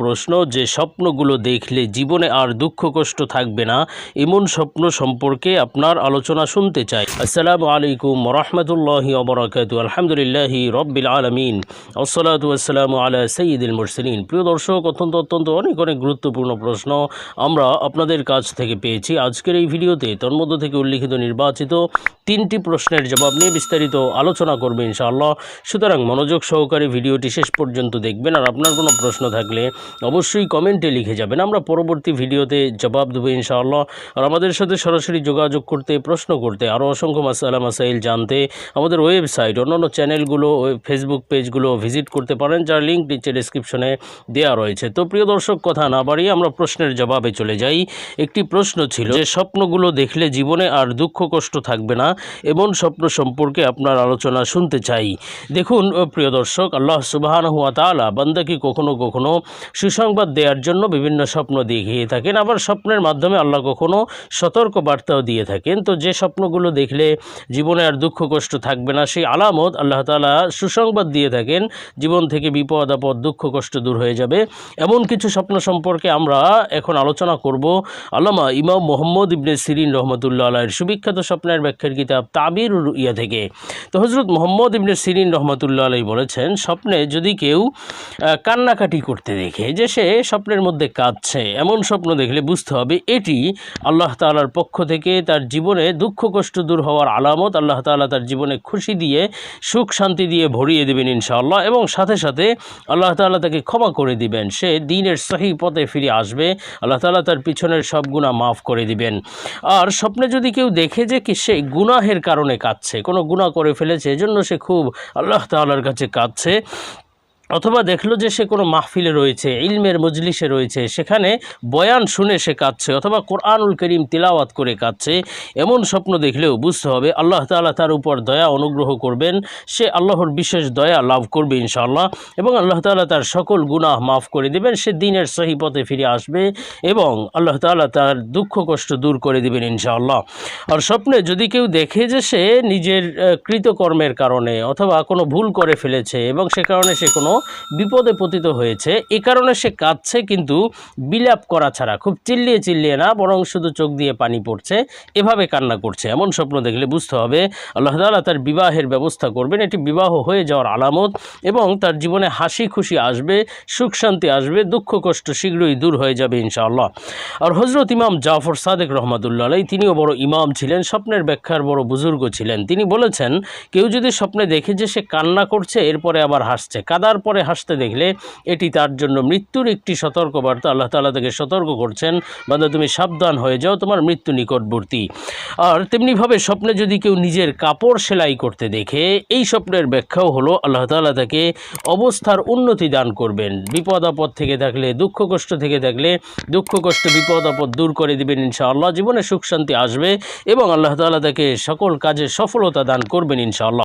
প্রশ্ন, যে স্বপ্নগুলো দেখলে জীবনে আর দুঃখ কষ্ট থাকবে না, এমন স্বপ্ন সম্পর্কে আপনার আলোচনা শুনতে চাই। আসসালামু আলাইকুম রহমতুল্লাহি ওবরাকাতু, আলহামদুলিল্লাহি রব্বিল আলমিন। আসসালাতু আসসালামু আলা সঈদুল মুরসলিন। প্রিয় দর্শক, অত্যন্ত অত্যন্ত অনেক অনেক গুরুত্বপূর্ণ প্রশ্ন আমরা আপনাদের কাছ থেকে পেয়েছি আজকের এই ভিডিওতে। তন্মধ্য থেকে উল্লিখিত নির্বাচিত তিনটি প্রশ্নের জবাব নিয়ে বিস্তারিত আলোচনা করবে ইনশাআল্লাহ। সুতরাং মনোযোগ সহকারে ভিডিওটি শেষ পর্যন্ত দেখবেন। আর আপনার কোনো প্রশ্ন থাকলে অবশ্যই কমেন্টে লিখে যাবেন। আমরা পরবর্তী ভিডিওতে জবাব দেবো ইনশাআল্লাহ। আর আমাদের সাথে সরাসরি যোগাযোগ করতে, প্রশ্ন করতে, আরও অসংখ্য মাসালা মাসাইল জানতে আমাদের ওয়েবসাইট, অন্যান্য চ্যানেলগুলো ফেসবুক পেজগুলো ভিজিট করতে পারেন, যার লিঙ্ক নিচে ডিসক্রিপশনে দেওয়া রয়েছে। তো প্রিয় দর্শক, কথা না বাড়িয়ে আমরা প্রশ্নের জবাবে চলে যাই। একটি প্রশ্ন ছিল যে, স্বপ্নগুলো দেখলে জীবনে আর দুঃখ কষ্ট থাকবে না? এমন স্বপ্ন সম্পর্কে আপনার আলোচনা শুনতে চাই। দেখুন, প্রিয় দর্শক, আল্লাহ সুবাহান হুয়া তালা বান্দাকে কখনো কখনো সুসংবাদ দেওয়ার জন্য বিভিন্ন স্বপ্ন দেখিয়ে থাকেন। আবার স্বপ্নের মাধ্যমে আল্লাহ কখনও সতর্ক বার্তাও দিয়ে থাকেন। তো যে স্বপ্নগুলো দেখলে জীবনে আর দুঃখ কষ্ট থাকবে না, সেই আলামত আল্লাহ তালা সুসংবাদ দিয়ে থাকেন। জীবন থেকে বিপদ, আপদ, দুঃখ, কষ্ট দূর হয়ে যাবে। এমন কিছু স্বপ্ন সম্পর্কে আমরা এখন আলোচনা করব। আল্লামা ইমাম মোহাম্মদ ইবনে সিরিন রহমতুল্লাহ আলাহের সুবিখ্যাত স্বপ্নের ব্যাখ্যার কিতাব তাবির ইয়া থেকে। তো হজরত মোহাম্মদ ইবনে সিরিন রহমতুল্লাহ আলাই বলেছেন, স্বপ্নে যদি কেউ কান্নাকাটি করতে দেখে যে সে স্বপ্নের মধ্যে কাঁদছে। এমন স্বপ্ন দেখলে বুঝতে হবে এটি আল্লাহ তাআলার পক্ষ থেকে তার জীবনে দুঃখ, কষ্ট দূর হওয়ার আলামত। আল্লাহ তাআলা তার জীবনে খুশি দিয়ে, সুখ, শান্তি দিয়ে ভরিয়ে দেবেন ইনশাআল্লাহ এবং সাথে সাথে আল্লাহ তাআলা তাকে ক্ষমা করে দিবেন। সে দিনের সহি পথে ফিরে আসবে। আল্লাহ তাআলা তার পিছনের সব গুণা মাফ করে দিবেন। আর স্বপ্নে যদি কেউ দেখে যে কি সে গুনাহের কারণে কাঁদছে, কোনো গুনাহ করে ফেলেছে, এজন্য সে খুব আল্লাহ তাআলার কাছে কাঁদছে। অথবা দেখল যে সে কোনো মাহফিলে রয়েছে, ইলমের মজলিসে রয়েছে, সেখানে বয়ান শুনে সে কাঁদছে অথবা কোরআনুল করিম তিলাওয়াত করে কাঁদছে, এমন স্বপ্ন দেখলেও বুঝতে হবে আল্লাহ তাআলা তার উপর দয়া অনুগ্রহ করবেন, সে আল্লাহর বিশেষ দয়া লাভ করবে ইনশাআল্লাহ এবং আল্লাহ তালা তার সকল গুনাহ মাফ করে দেবেন, সে দিনের সহি পথে ফিরে আসবে এবং আল্লাহ তাআলা তার দুঃখ কষ্ট দূর করে দেবেন ইনশাআল্লাহ। আর স্বপ্নে যদি কেউ দেখে যে সে নিজের কৃতকর্মের কারণে অথবা কোনো ভুল করে ফেলেছে এবং সে কারণে সে কোনো বিপদে পতিত হয়েছে। এ কারণে সে কাঁদছে, কিন্তু বিলাপ করা ছাড়া খুব চিল্লিয়ে চিল্লিয়ে না, বরং শুধু চোখ দিয়ে পানি পড়ছে, এভাবে কান্না করছে। এমন স্বপ্ন দেখলে বুঝতে হবে, আল্লাহ তাআলা তার বিবাহের ব্যবস্থা করবেন। এটি বিবাহ হয়ে যাওয়ার আলামত এবং তার জীবনে হাসি খুশি আসবে, সুখ শান্তি আসবে, দুঃখ কষ্ট শীঘ্রই দূর হয়ে যাবে ইনশাআল্লাহ। আর হজরত ইমাম জাফর সাদেক রহমতুল্লাহ আলাই তিনিও বড় ইমাম ছিলেন, স্বপ্নের ব্যাখ্যার বড় বুজুর্গ ছিলেন। তিনি বলেছেন, কেউ যদি স্বপ্নে দেখে যে সে কান্না করছে, এরপরে আবার হাসছে। কাদার পরে হাসতে দেখলে এটি তার জন্য মৃত্যুর একটি সতর্কবার্তা। আল্লাহ তাআলা তাকে সতর্ক করছেন, বান্দা তুমি সাবধান হয়ে যাও, তোমার মৃত্যু নিকটবর্তী। আর তেমনিভাবে স্বপ্নে যদি কেউ নিজের কাপড় সেলাই করতে দেখে, এই স্বপ্নের ব্যাখ্যাও হলো আল্লাহ তাআলা তাকে অবস্থার উন্নতি দান করবেন। বিপদ আপদ থেকে থাকলে, দুঃখ কষ্ট থেকে থাকলে, দুঃখ কষ্ট, বিপদ আপদ দূর করে দিবেন ইনশাআল্লাহ। জীবনে সুখ শান্তি আসবে এবং আল্লাহ তাআলা তাকে সকল কাজে সফলতা দান করবেন ইনশাআল্লাহ।